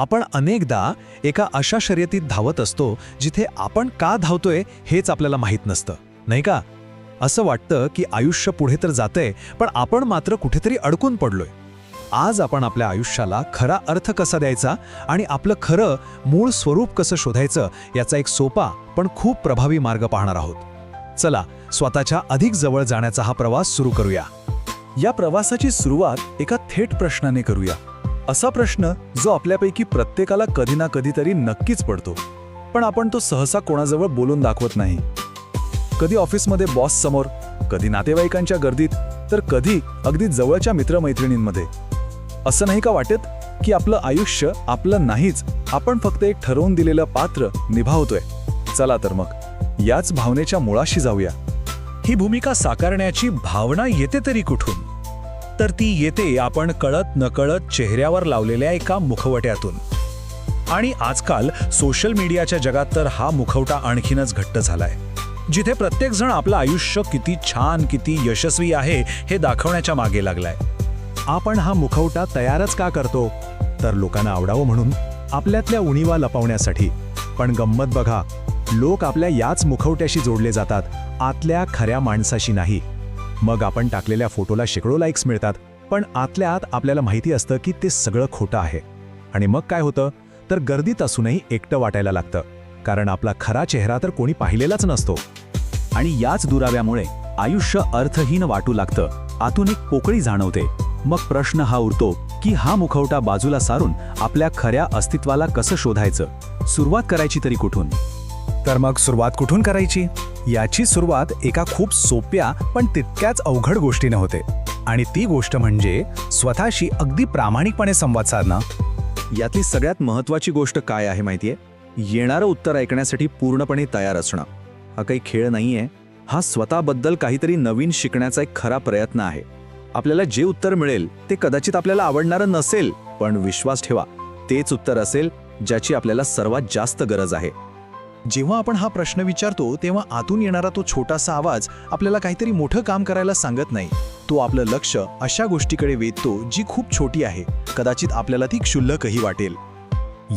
आपण अनेकदा एका अशा शर्यतीत धावत असतो जिथे आपण का धावतोय हेच आपल्याला माहीत नसतं नाही का? असं वाटतं की आयुष्य पुढे तर जातंय पण आपण मात्र कुठेतरी अडकून पडलोय. आज आपण आपल्या आयुष्याला खरा अर्थ कसा द्यायचा आणि आपलं खरं मूळ स्वरूप कसं शोधायचं याचा एक सोपा पण खूप प्रभावी मार्ग पाहणार आहोत. चला स्वतःच्या अधिक जवळ जाण्याचा हा प्रवास सुरू करूया. या प्रवासाची सुरुवात एका थेट प्रश्नाने करूया. असा प्रश्न जो आपल्यापैकी प्रत्येकाला कधी ना कधीतरी नक्कीच पडतो. पण आपण तो सहसा कोणाजवळ बोलून दाखवत नाही. कधी ऑफिसमध्ये बॉस समोर कधी नातेवाईकांच्या गर्दीत तर कधी अगदी जवळच्या मित्रमैत्रिणींमध्ये. असं नाही का वाटत की आपलं आयुष्य आपलं नाहीच आपण फक्त एक ठरवून दिलेलं पात्र निभावतोय. चला तर मग याच भावनेच्या मुळाशी जाऊया. ही भूमिका साकारण्याची भावना येते तरी कुठून? तर ती येते आपण कळत नकळत चेहऱ्यावर लावलेल्या एका मुखवट्यातून. आणि आजकाल सोशल मीडियाच्या जगात तर हा मुखवटा आणखीनच घट्ट झालाय. जिथे प्रत्येकजण आपलं आयुष्य किती छान किती यशस्वी आहे हे दाखवण्याच्या मागे लागलाय. आपण हा मुखवटा तयारच का करतो? तर लोकांना आवडावं म्हणून आपल्यातल्या उणीवा लपवण्यासाठी. पण गंमत बघा लोक आपल्या याच मुखवट्याशी जोडले जातात आतल्या खऱ्या माणसाशी नाही. मग आपण टाकलेल्या फोटोला शेकडो लाईक्स मिळतात पण आतल्या आत आपल्याला माहिती असतं की ते सगळं खोटं आहे. आणि मग काय होतं? तर गर्दीत असूनही एकटं वाटायला लागतं कारण आपला खरा चेहरा तर कोणी पाहिलेलाच नसतो. आणि याच दुराव्यामुळे आयुष्य अर्थहीन वाटू लागतं आतून एक पोकळी जाणवते. मग प्रश्न हा उरतो की हा मुखवटा बाजूला सारून आपल्या खऱ्या अस्तित्वाला कसं शोधायचं? सुरुवात करायची तरी कुठून? तर मग सुरुवात कुठून करायची? याची सुरुवात एका खूप सोप्या पण तितक्याच अवघड गोष्टीने होते. आणि ती गोष्ट म्हणजे स्वतःशी अगदी प्रामाणिकपणे संवाद साधणं. यातली सगळ्यात महत्वाची गोष्ट काय आहे माहितीये? येणारं उत्तर ऐकण्यासाठी पूर्णपणे तयार असणं. हा काही खेळ नाहीये. हा स्वतःबद्दल काहीतरी नवीन शिकण्याचा एक खरा प्रयत्न आहे. आपल्याला जे उत्तर मिळेल ते कदाचित आपल्याला आवडणारं नसेल पण विश्वास ठेवा. तेच उत्तर असेल ज्याची आपल्याला सर्वात जास्त गरज आहे. जेव्हा आपण हा प्रश्न विचारतो तेव्हा आतून येणारा तो छोटासा आवाज आपल्याला काहीतरी मोठं काम करायला सांगत नाही. तो आपलं लक्ष अशा गोष्टीकडे वेधतो जी खूप छोटी आहे. कदाचित आपल्याला ती क्षुल्लकही वाटेल.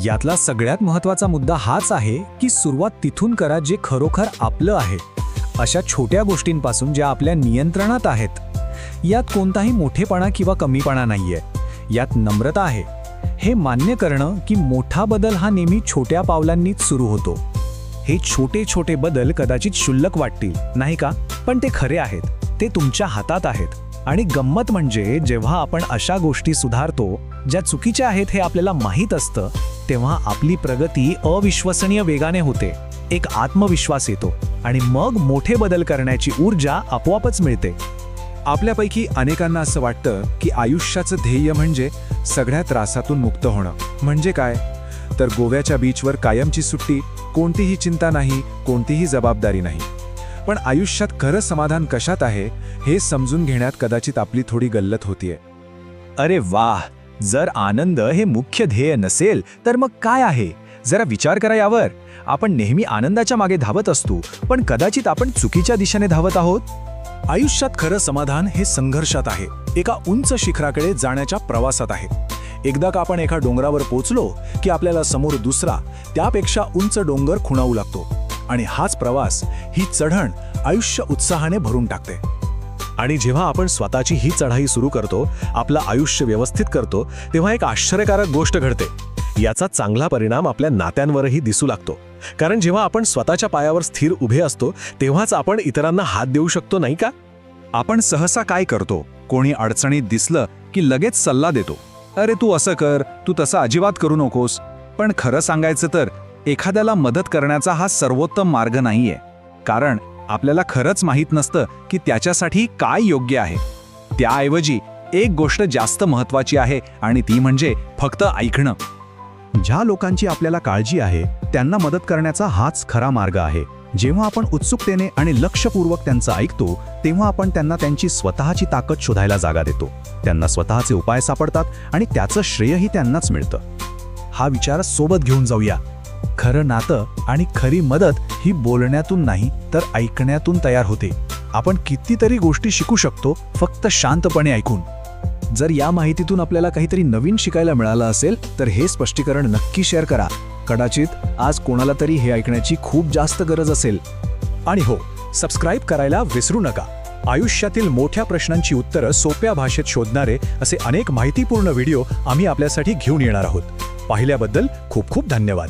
यातला सगळ्यात महत्त्वाचा मुद्दा हाच आहे की सुरुवात तिथून करा जे खरोखर आपलं आहे. अशा छोट्या गोष्टींपासून ज्या आपल्या नियंत्रणात आहेत. यात कोणताही मोठेपणा किंवा कमीपणा नाहीये. यात नम्रता आहे. हे मान्य करणं की मोठा बदल हा नेहमी छोट्या पावलांनीच सुरू होतो. हे छोटे छोटे बदल कदाचित क्षुल्लक वाटतील नाही का? पण ते खरे आहेत. ते तुमच्या हातात आहेत. आणि गंमत म्हणजे जेव्हा आपण अशा गोष्टी सुधारतो ज्या चुकीच्या आहेत हे आपल्याला माहीत असतं तेव्हा आपली प्रगती अविश्वसनीय वेगाने होते. एक आत्मविश्वास येतो आणि मग मोठे बदल करण्याची ऊर्जा आपोआपच मिळते. आपल्यापैकी अनेकांना असं वाटतं की आयुष्याचं ध्येय म्हणजे सगळ्या त्रासातून मुक्त होणं. म्हणजे काय? तर गोव्याच्या बीचवर कायमची सुट्टी कोणतीही चिंता नाही कोणतीही जबाबदारी नाही. पण आयुष्यात खरं समाधान कशात आहे हे समजून घेण्यात कदाचित आपली थोडी गल्लत होतीये. अरे वाह! जर आनंद हे मुख्य ध्येय नसेल तर मग काय आहे? जरा विचार करा यावर. आपण नेहमी आनंदाच्या मागे धावत असतो पण कदाचित आपण चुकीच्या दिशेने धावत आहोत? आयुष्यात खरं समाधान हे संघर्षात आहे. एका उंच शिखराकडे जाण्याच्या प्रवासात आहे. एकदा का आपण एका डोंगरावर पोचलो की आपल्याला समोर दुसरा त्यापेक्षा उंच डोंगर खुणावू लागतो. आणि हाच प्रवास ही चढण आयुष्य उत्साहाने भरून टाकते. आणि जेव्हा आपण स्वतःची ही चढाई सुरू करतो आपलं आयुष्य व्यवस्थित करतो तेव्हा एक आश्चर्यकारक गोष्ट घडते. याचा चांगला परिणाम आपल्या नात्यांवरही दिसू लागतो. कारण जेव्हा आपण स्वतःच्या पायावर स्थिर उभे असतो तेव्हाच आपण इतरांना हात देऊ शकतो नाही का? आपण सहसा काय करतो? कोणी अडचणीत दिसलं की लगेच सल्ला देतो. अरे तू असं कर तू तसं अजिबात करू नकोस. पण खरं सांगायचं तर एखाद्याला मदत करण्याचा हा सर्वोत्तम मार्ग नाहीये. कारण आपल्याला खरंच माहीत नसतं की त्याच्यासाठी काय योग्य आहे. त्याऐवजी एक गोष्ट जास्त महत्वाची आहे आणि ती म्हणजे फक्त ऐकणं. ज्या लोकांची आपल्याला काळजी आहे त्यांना मदत करण्याचा हाच खरा मार्ग आहे. जेव्हा आपण उत्सुकतेने आणि लक्षपूर्वक त्यांचं ऐकतो तेव्हा आपण त्यांना त्यांची स्वतःची ताकद शोधायला जागा देतो. त्यांना स्वतःचे उपाय सापडतात आणि त्याचं श्रेयही त्यांनाच मिळतं. हा विचार सोबत घेऊन जाऊया. खरं नातं आणि खरी मदत ही बोलण्यातून नाही तर ऐकण्यातून तयार होते. आपण कितीतरी गोष्टी शिकू शकतो फक्त शांतपणे ऐकून. जर या माहितीतून आपल्याला काहीतरी नवीन शिकायला मिळालं असेल तर हे स्पष्टीकरण नक्की शेअर करा. कदाचित आज कोणाला तरी हे ऐकण्याची खूप जास्त गरज असेल. आणि हो सबस्क्राईब करायला विसरू नका. आयुष्यातील मोठ्या प्रश्नांची उत्तरं सोप्या भाषेत शोधणारे असे अनेक माहितीपूर्ण व्हिडिओ आम्ही आपल्यासाठी घेऊन येणार आहोत. पाहिल्याबद्दल खूप खूप धन्यवाद.